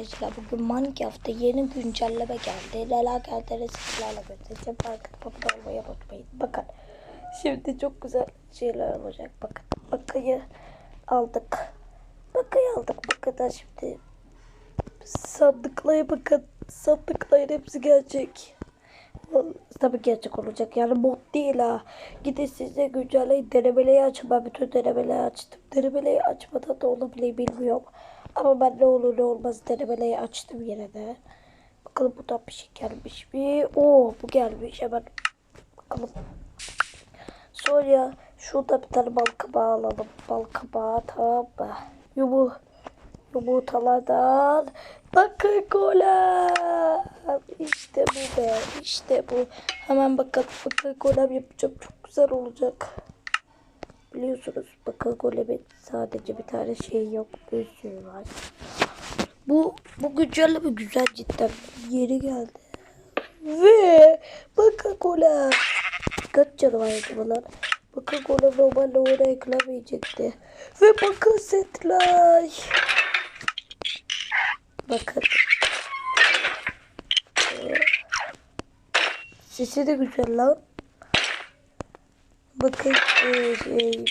arkadaşlar bugün Minecraft'ta yeni güncelleme geldi. Geldi sizlerle göstereceğim. Bakın olmayı unutmayın. Bakın şimdi çok güzel şeyler olacak. Bakın bakayı aldık. Bakayı aldık. Bakın da şimdi sandıklara bakın. Sandıkların hepsi gelecek. Tabii gerçek olacak. Yani mod değil ha. Gidin size güncelleyin. Denemeleyi açın. Ben bütün denemeleyi açtım. Denemeleyi açmadan da olabilir bilmiyorum. Ama ben ne olur ne olmaz denemeleyi açtım yine de. Bakalım buradan bir şey gelmiş mi? Oo bu gelmiş. Hemen bakalım. Sonra şurada bir tane bal kabağı alalım. Bal kabağı tamam mı? Yumu, yumurtalardan bakın kola. İşte bu be. işte bu. Hemen bakın bakın golem yapacağım. Çok güzel olacak. Biliyorsunuz bakın golemin sadece bir tane şey yok. Gözlüğü var. Bu bu güncelleme güzel cidden. Yeni geldi. Ve bakın golem. Kaç canı var lan? Bakın golem normalde oraya eklemeyecekti. Ve bakın setler. Bakın. Ee, Sesi de güzel lan. Bakın e, şey,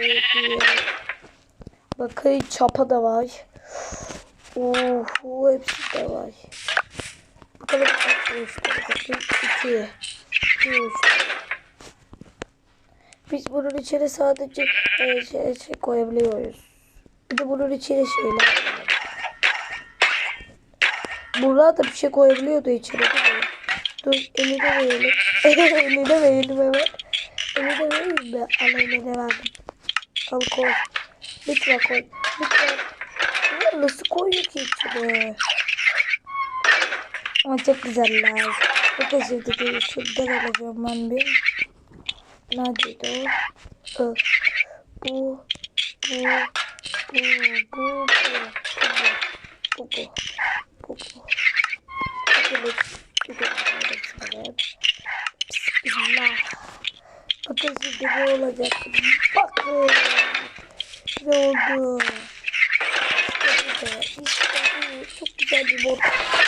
diye. Bakın çapa da var. Oho hepsi de var. Bakalım kaç. Biz bunun içine sadece e, şey, şey koyabiliyoruz. Bir de bunun içine şeyler. Burada da bir şey koyabiliyordu içine. Dur eline verelim. eline verelim hemen. Eline vereyim mi? Al eline verdim. Al koy. Lütfen koy. Lütfen. Bunlar nasıl koyuyor ki içine? Ama çok güzeller. Çok şimdi de şuradan alacağım ben bir. Neredeydi o? Ö. Bu. Bu. Bu. Bu. Bu. Bu. Bu. Bu. Bu. Bakın. Bakın. Bismillah. Bakın şimdi bu olacak. Bakın. Ne oldu? İşte bu. İşte bu. Çok güzel bir mod.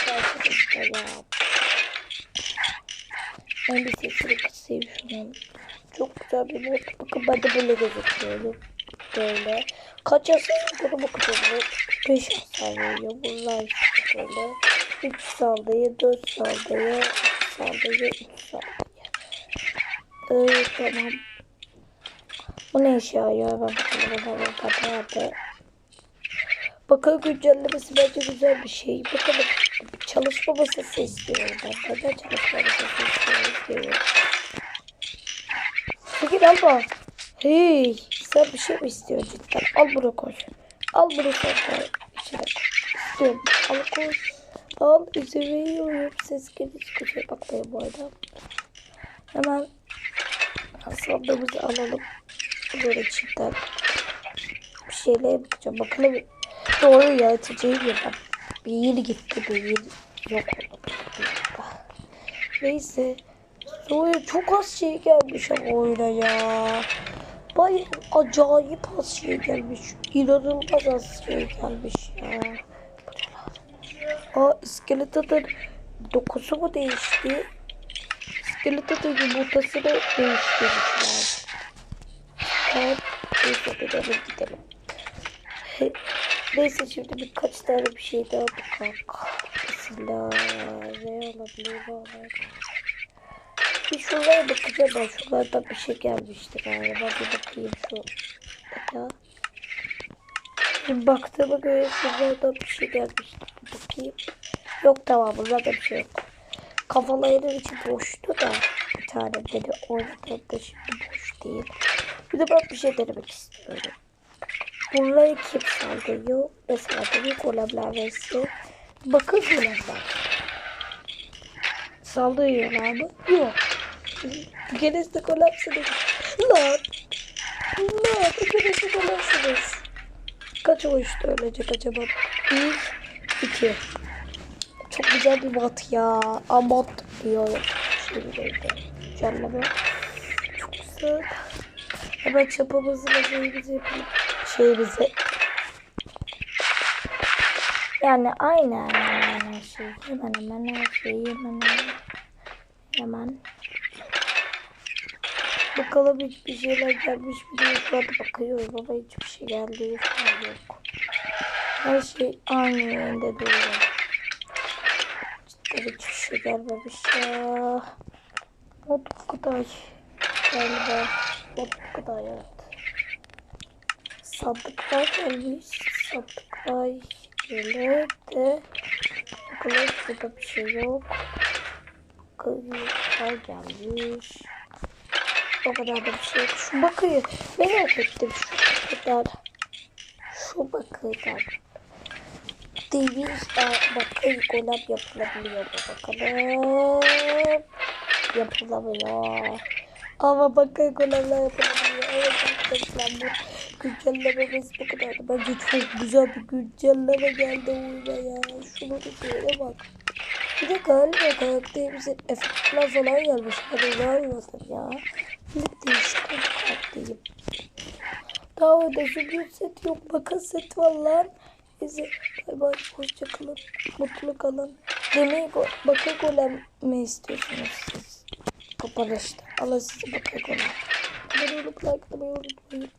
Arkadaşlar. Ben bir sesini şunun. Çok güzel bir mod. Bakın ben de böyle gözüküyorum. Böyle. Kaç hasar bunu bakacağım. 5 hasar veriyor. Bunlar işte böyle. 3 saldırı, 4 saldırı, 3 saldırı, 3 saldırı. Evet tamam. Bu ne işe yarıyor? Bakalım. Bakalım. Güncellemesi bence güzel bir şey. Bakalım çalışma masası istiyorum ben. Neden çalışma masası istiyorum? Peki ama hey sen bir şey mi istiyorsun cidden? Al bunu koy. Al bunu koy. İçine. İstiyorum. Al koy. Al üzerine yiyorum. Ses geliş kusura bakmayın bu arada. Hemen sandığımızı alalım. Böyle içinden bir şeyler yapacağım. Bakalım doğru yaratıcıyım ya ben. Bir yeni gitti bir yeni yok. Neyse. Sonra çok az şey gelmiş ama oyuna ya. Bayağı acayip az şey gelmiş. İnanılmaz az şey gelmiş ya. Aa iskeletonun dokusu mu değişti? İskeletonun yumurtası da değiştirmişler. Evet. Neyse gidelim gidelim. Neyse şimdi birkaç tane bir şey daha bakalım. Mesela ne olabilir olabilir? Bir şuraya bakacağım ben. Şuralardan bir şey gelmişti galiba. Bir bakayım şu. Ya. Şimdi baktığıma göre şuralardan bir şey gelmişti. Bir bakayım. Yok tamam bunlarda bir şey yok. Kafalarının içi boştu da bir tane dedi. Orada da şimdi boş değil. Bir de ben bir şey denemek istiyorum. Bunları kim saldırıyor? Mesela tabii golemler vs. Bakın golemler. Saldırıyorlar mı? Yok. Gene de golemsiniz. Lan. Lan. İkiniz de golemsiniz. Kaç oyuşta ölecek acaba? Bir, iki. Çok güzel bir mat ya. Amat diyorum. Şimdi böyle. Güncelleme. Çok güzel. Hemen çapamızı ve şeyimizi yapalım. Şeyimizi. Yani aynen hemen her şey. Hemen hemen her şey. Hemen hemen. Hemen. Bakalım hiçbir şeyler gelmiş mi diye şu anda bakıyoruz baba hiçbir şey geldi falan yok. Her şey aynı yönde duruyor. Cidden hiçbir şey gelmemiş ya. Bu kadar. Galiba. Not bu kadar evet. Sandıklar gelmiş. Sandıklar böyle de. Bakalım burada bir şey yok. Bakıyorlar gelmiş. O kadar da bir şey yok. Şu bakıyı merak ettim. Şu kadar. Şu bakıydan. Demir e, bakır golem yapılabiliyor mu bakalım. Yapılamıyor. Ama bakır golemler yapılabiliyor. Evet arkadaşlar bu güncellememiz bu kadar. Bence çok güzel bir güncelleme geldi oyuna ya. Şunu bir şöyle bak. Bir de galiba karakterimizin efektler falan gelmiş. Hadi vermedim ya. Bir değişik karakteriyim. Daha orada zümrüt set yok. Bakın set var lan. Bizi bay bay hoşçakalın. Mutlu kalın. Demeyi go bakır golem mi istiyorsunuz siz? Kapanışta. Allah sizi bakır golem. Abone olup like atmayı unutmayın.